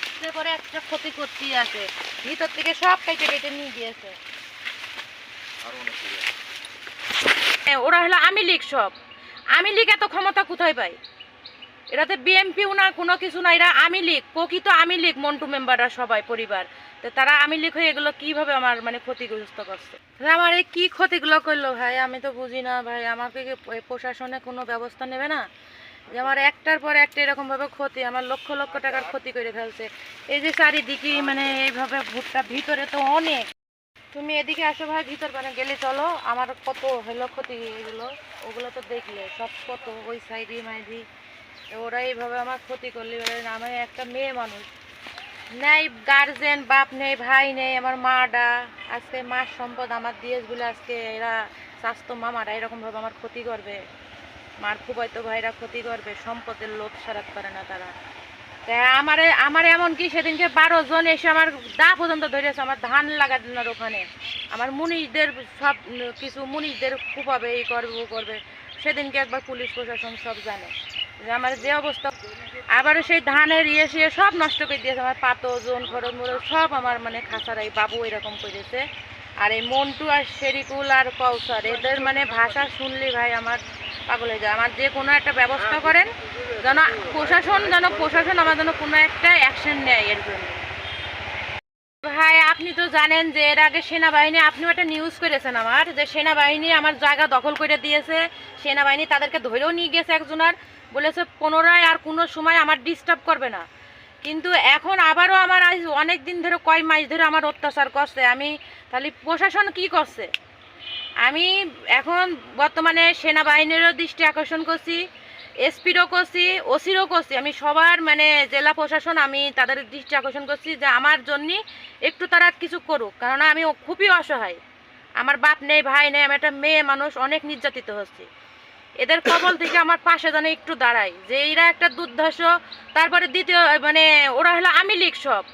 একটা পরে একটা ক্ষতি করতেই আছে ভিতর থেকে সব কেটে কেটে নিয়ে গিয়েছে। হ্যাঁ, ওরা হলো আমি লীগ সব। আমি লীগ এত ক্ষমতা কোথায় পাই? এটাতে বিএমপিও না কোনো কিছু না এরা আমি লীগ প্রকৃত আমি লীগ মন্টু মেম্বাররা সবাই পরিবার। তো তারা আমি লীগ হয়ে এগুলো কীভাবে আমার মানে ক্ষতিগ্রস্ত করছে? আমার এই কি ক্ষতিগুলো করল ভাই? আমি তো বুঝি না ভাই আমাকে কি প্রশাসনে কোনো ব্যবস্থা নেবে না? যে আমার একটার পর একটা এরকম ভাবে ক্ষতি, আমার লক্ষ লক্ষ টাকার ক্ষতি করে ফেলছে। এই যে চারিদিকে মানে এইভাবে ভুট্টা ভিতরে তো অনেক। তুমি এদিকে আসো ভাই, ভিতর মানে গেলে চলো। আমার কত হলো ক্ষতি এগুলো ওগুলো তো দেখলে। সব কত, ওই সাইডি মাইডি। ওরা এইভাবে আমার ক্ষতি করলে এবারে আমি একটা মেয়ে মানুষ। নেই গার্জেন বাপ নেই, ভাই নেই, আমার মাডা আজকে মার সম্পদ, আমার দিয়েছগুলো আজকে এরা, স্বাস্থ্য মামারা এরকমভাবে আমার ক্ষতি করবে। মার খুবাইতো ভাইরা ক্ষতি করবে, সম্পদের লোভ সারাতে পারে না তারা। আমারে, আমার এমন কি সেদিনকে বারো জন এসে আমার দা পর্যন্ত ধরেছে, আমার ধান লাগানোর ওখানে। আমার মুনিশদের সব, কিছু মুনিশদের কুপাবে এই করবে, ও করবে। সেদিনকে একবার পুলিশ, প্রশাসন সব জানে। যে আমার যে অবস্থা, আবারও সেই ধানের ইয়ে সিয়ে সব নষ্ট করে দিয়েছে। আমার পাতো জোন খরচ মরচ সব আমার মানে খাসার এই বাবু এরকম করেছে। আর এই মন্টু আর শেরিকুল আর কৌসার এদের মানে ভাষা শুনলে ভাই আমার পাগল হয়ে যায়। আমার যে কোনো একটা ব্যবস্থা করেন, যেন প্রশাসন যেন প্রশাসন আমার যেন কোনো একটা অ্যাকশন নেয় এর জন্য। ভাই, আপনি তো জানেন যে এর আগে সেনাবাহিনী, আপনিও একটা নিউজ করেছেন আমার, যে সেনাবাহিনী আমার জায়গা দখল করে দিয়েছে। সেনাবাহিনী তাদেরকে ধরেও নিয়ে গেছে একজনের, বলেছে পুনরায় আর কোনো সময় আমার ডিস্টার্ব করবে না। কিন্তু এখন আবারও আমার আজ অনেক দিন ধরে কয় মাস ধরে আমার অত্যাচার করছে। আমি তাহলে প্রশাসন কি করছে? আমি এখন বর্তমানে সেনাবাহিনীরও দৃষ্টি আকর্ষণ করছি, এসপিরও করছি, ওসিরও করছি। আমি সবার মানে জেলা প্রশাসন আমি তাদের দৃষ্টি আকর্ষণ করছি যে আমার জন্য একটু তারা কিছু করুক। কেননা আমি খুবই অসহায়। আমার বাপ নেই, ভাই নেই, আমি একটা মেয়ে মানুষ, অনেক নির্যাতিত হচ্ছি। এদের কবল থেকে আমার পাশে যেন একটু দাঁড়াই যে এরা একটা দুর্ধর্ষ, তারপরে দ্বিতীয় মানে ওরা হলো আমি লীগ সব।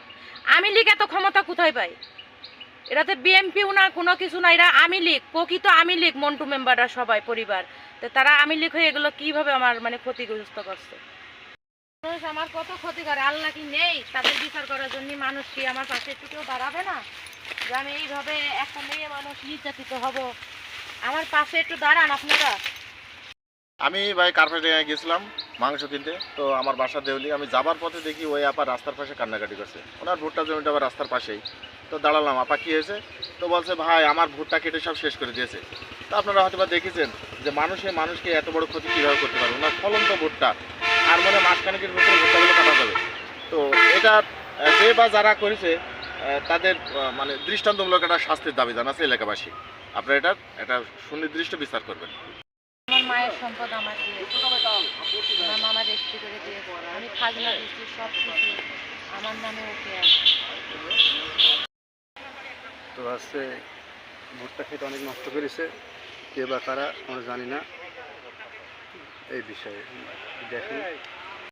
আমি লীগ এত ক্ষমতা কোথায় পাই এটাতে বিএমপিও না, কোনো কিছু না, এরা আমি লীগ, প্রকৃত আমি লীগ, মন্টু মেম্বাররা সবাই, পরিবার। তো তারা আমি লীগ হয়ে এগুলো কীভাবে আমার মানে ক্ষতিগ্রস্ত করছে? মানুষ আমার কত ক্ষতি করে, আল্লাহ কি নেই? তাদের বিচার করার জন্য মানুষ কি আমার পাশে একটু কেউ দাঁড়াবে না? যে আমি এইভাবে একটা মেয়ে মানুষ নির্যাতিত হব। আমার পাশে একটু দাঁড়ান আপনারা। আমি ভাই কার্পেটে গেছিলাম। মাংস কিনতে। তো আমার বাসা দেউলি, আমি যাবার পথে দেখি ওই আপা রাস্তার পাশে কান্নাকাটি করছে। ওনার ভুট্টা জমিটা আবার রাস্তার পাশেই। তো দাঁড়ালাম, আপা কী হয়েছে? তো বলছে, ভাই, আমার ভুট্টা কেটে সব শেষ করে দিয়েছে। তো আপনারা হয়তো বা দেখেছেন যে মানুষে মানুষকে এত বড় ক্ষতি কীভাবে করতে পারে? ওনার ফলন্ত ভুট্টা আর মনে মাসখানেকের ভিতরে ভুট্টাগুলো কাটা যাবে। তো এটা যে বা যারা করেছে তাদের মানে দৃষ্টান্তমূলক একটা শাস্তির দাবি জানাচ্ছে এলাকাবাসী। আপনারা এটা একটা সুনির্দিষ্ট বিচার করবেন। মায়ের সম্পদ আমার আমার মামা রেস্ট্রি করে দিয়ে আমি খাজনা দিচ্ছি সব কিছু। আমার নামে ওকে তো আজকে ভুট্টা খেতে অনেক নষ্ট করেছে। কে বা কারা, আমরা জানি না। এই বিষয়ে দেখুন।